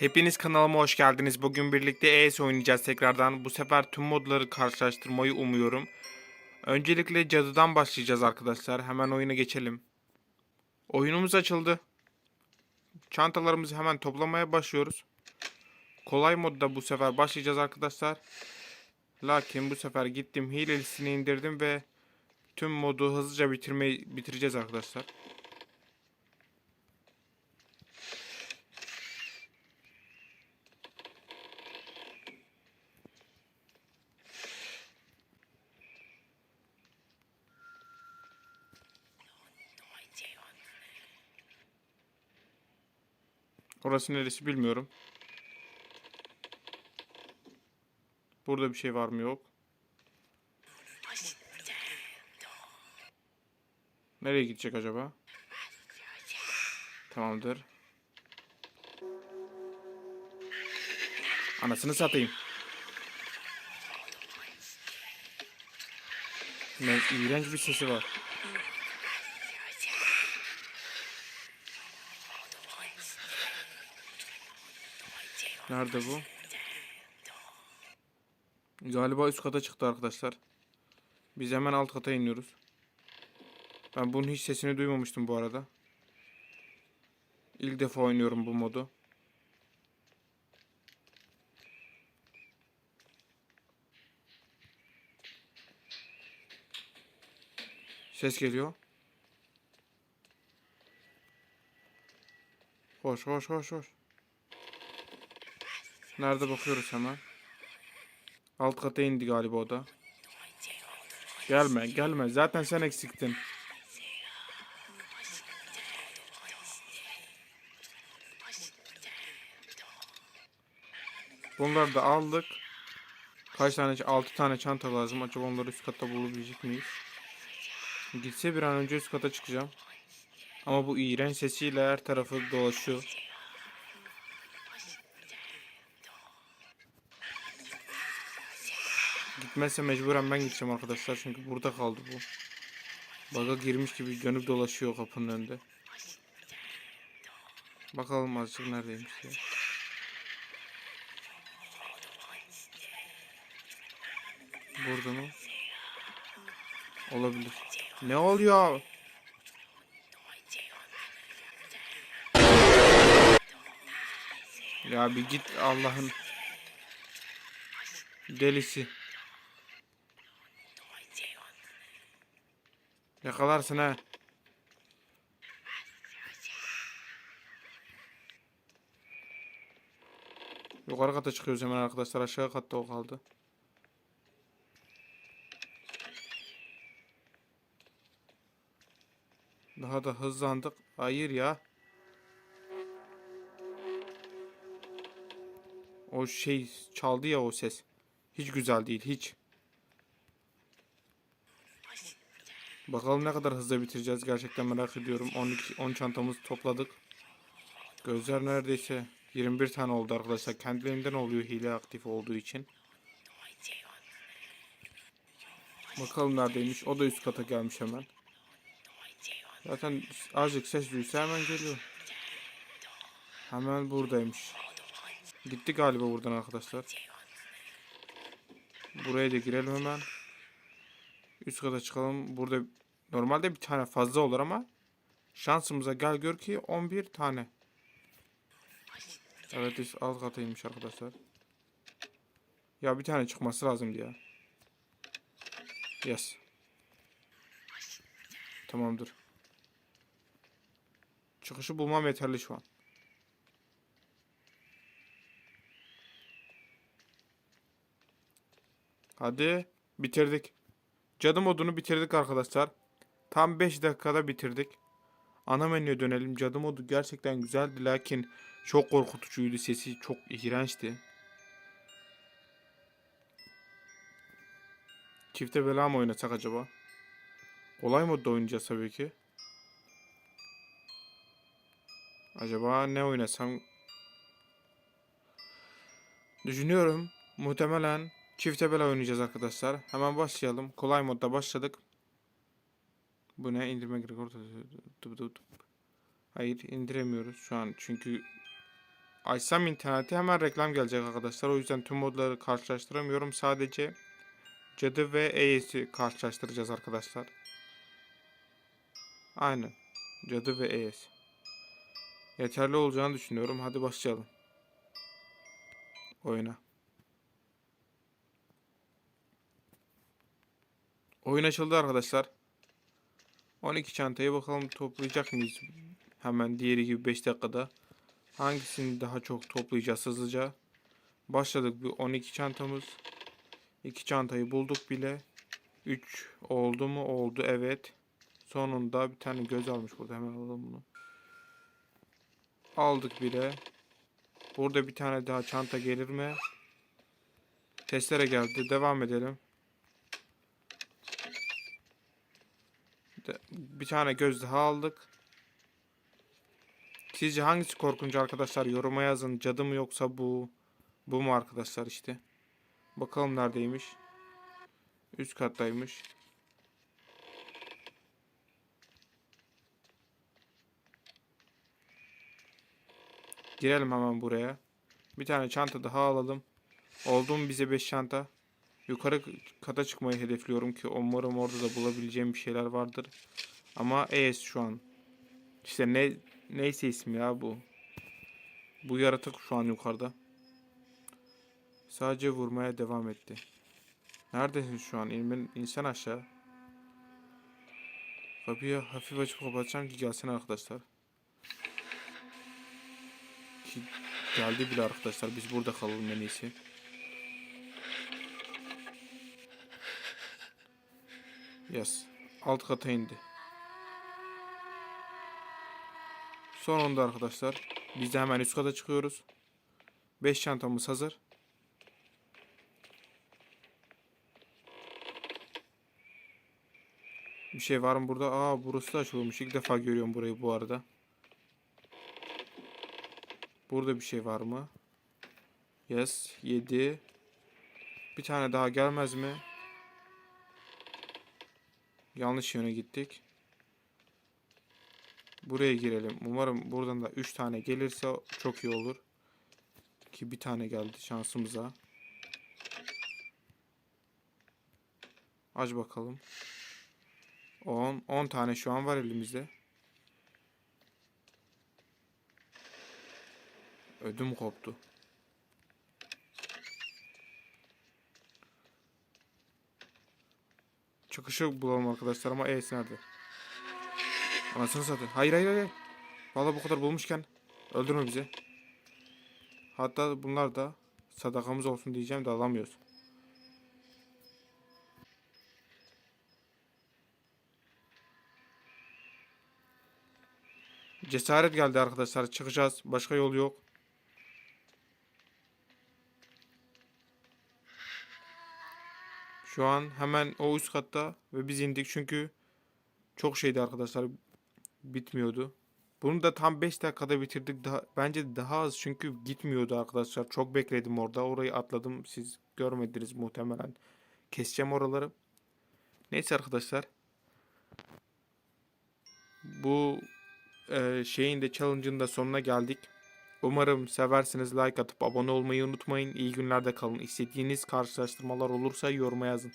Hepiniz kanalıma hoş geldiniz. Bugün birlikte ES oynayacağız tekrardan. Bu sefer tüm modları karşılaştırmayı umuyorum. Öncelikle cadıdan başlayacağız arkadaşlar. Hemen oyuna geçelim. Oyunumuz açıldı. Çantalarımızı hemen toplamaya başlıyoruz. Kolay modda bu sefer başlayacağız arkadaşlar. Lakin bu sefer gittim hilelisini indirdim ve tüm modu hızlıca bitirmeyi bitireceğiz arkadaşlar. Orası neresi bilmiyorum. Burada bir şey var mı yok. Nereye gidecek acaba? Tamamdır. Anasını satayım. Ne iğrenç bir sesi var. Nerede bu? Galiba üst kata çıktı arkadaşlar. Biz hemen alt kata iniyoruz. Ben bunun hiç sesini duymamıştım bu arada. İlk defa oynuyorum bu modu. Ses geliyor. Koş koş koş koş. Nerede bakıyoruz hemen. Alt kata indi galiba o da. Gelme gelme zaten sen eksiktin. Bunları da aldık. Kaç tane? 6 tane çanta lazım. Acaba onları üst katta bulabilecek miyiz? Gitse bir an önce üst kata çıkacağım. Ama bu iğrenç sesiyle her tarafı dolaşıyor. Gitmezse mecburen ben gideceğim arkadaşlar. Çünkü burada kaldı bu. Baga girmiş gibi dönüp dolaşıyor kapının önünde. Bakalım azıcık neredeymiş ya. Burada mı? Olabilir. Ne oluyor? Ya bir git Allah'ın delisi. Yakalarsın ha. Yukarı kata çıkıyoruz hemen arkadaşlar. Aşağı katta o kaldı. Daha da hızlandık. Hayır ya. O şey çaldı ya o ses. Hiç güzel değil hiç. Bakalım ne kadar hızlı bitireceğiz gerçekten merak ediyorum. 12 10 çantamızı topladık. Gözler neredeyse 21 tane oldu arkadaşlar. Kendiliğinden oluyor hile aktif olduğu için. Bakalım neredeymiş. O da üst kata gelmiş hemen. Zaten azıcık ses duysa hemen geliyor. Hemen buradaymış. Gitti galiba buradan arkadaşlar. Buraya da girelim hemen. Üst kata çıkalım. Burada normalde bir tane fazla olur ama şansımıza gel gör ki 11 tane. Evet üst alt kataymış arkadaşlar. Ya bir tane çıkması lazımdı ya. Yes. Tamamdır. Çıkışı bulmam yeterli şu an. Hadi bitirdik. Cadı modunu bitirdik arkadaşlar. Tam 5 dakikada bitirdik. Ana menüye dönelim. Cadı modu gerçekten güzeldi lakin çok korkutucuydu. Sesi çok iğrençti. Çifte bela mı oynasak acaba? Kolay modda oynayacağız tabii ki. Acaba ne oynasam? Düşünüyorum. Muhtemelen çifte bela oynayacağız arkadaşlar. Hemen başlayalım. Kolay modda başladık. Bu ne? İndirme gerek. Hayır indiremiyoruz şu an çünkü açsam interneti hemen reklam gelecek arkadaşlar. O yüzden tüm modları karşılaştıramıyorum. Sadece Cadı ve E'si karşılaştıracağız arkadaşlar. Aynen. Cadı ve E'si. Yeterli olacağını düşünüyorum. Hadi başlayalım. Oyuna. Oyun açıldı arkadaşlar. 12 çantayı bakalım toplayacak mıyız? Hemen diğeri gibi 5 dakikada. Hangisini daha çok toplayacağız hızlıca? Başladık bir 12 çantamız. 2 çantayı bulduk bile. 3 oldu mu? Oldu evet. Sonunda bir tane göz almış burada. Hemen alalım bunu. Aldık bile. Burada bir tane daha çanta gelir mi? Testere geldi. Devam edelim. De- Bir tane göz daha aldık. Sizce hangisi korkunç arkadaşlar? Yoruma yazın. Cadı mı yoksa bu? Bu mu arkadaşlar işte? Bakalım neredeymiş. Üst kattaymış. Girelim hemen buraya. Bir tane çanta daha alalım. Oldu mu bize 5 çanta? Yukarı kata çıkmayı hedefliyorum ki umarım orada da bulabileceğim bir şeyler vardır. Ama ES şu an. İşte ne neyse ismi ya bu. Bu yaratık şu an yukarıda. Sadece vurmaya devam etti. Neredesin şu an? İn, insan aşağı. Kapıyı hafif açıp kapatacağım ki gelsin arkadaşlar. Ki geldi bile arkadaşlar. Biz burada kalalım en iyisi. Yes. Alt kata indi. Sonunda arkadaşlar. Biz de hemen üst kata çıkıyoruz. 5 çantamız hazır. Bir şey var mı burada? Aa burası da açılmış. İlk defa görüyorum burayı bu arada. Burada bir şey var mı? Yes. 7. Bir tane daha gelmez mi? Yanlış yöne gittik. Buraya girelim. Umarım buradan da 3 tane gelirse çok iyi olur. Ki bir tane geldi şansımıza. Aç bakalım. 10 10 tane şu an var elimizde. Ödüm koptu. Çıkışı bulalım arkadaşlar ama E'si nerede? Anasını satayım. Hayır hayır hayır. Vallahi bu kadar bulmuşken öldürme bizi. Hatta bunlar da sadakamız olsun diyeceğim de alamıyoruz. Cesaret geldi arkadaşlar. Çıkacağız. Başka yol yok. Şu an hemen o üst katta ve biz indik çünkü çok şeydi arkadaşlar. Bitmiyordu. Bunu da tam 5 dakikada bitirdik. Daha, bence daha az çünkü gitmiyordu arkadaşlar. Çok bekledim orada. Orayı atladım. Siz görmediniz muhtemelen. Keseceğim oraları. Neyse arkadaşlar. Bu e, şeyin de challenge'ın da sonuna geldik. Umarım seversiniz. Like atıp abone olmayı unutmayın. İyi günlerde kalın. İstediğiniz karşılaştırmalar olursa yoruma yazın.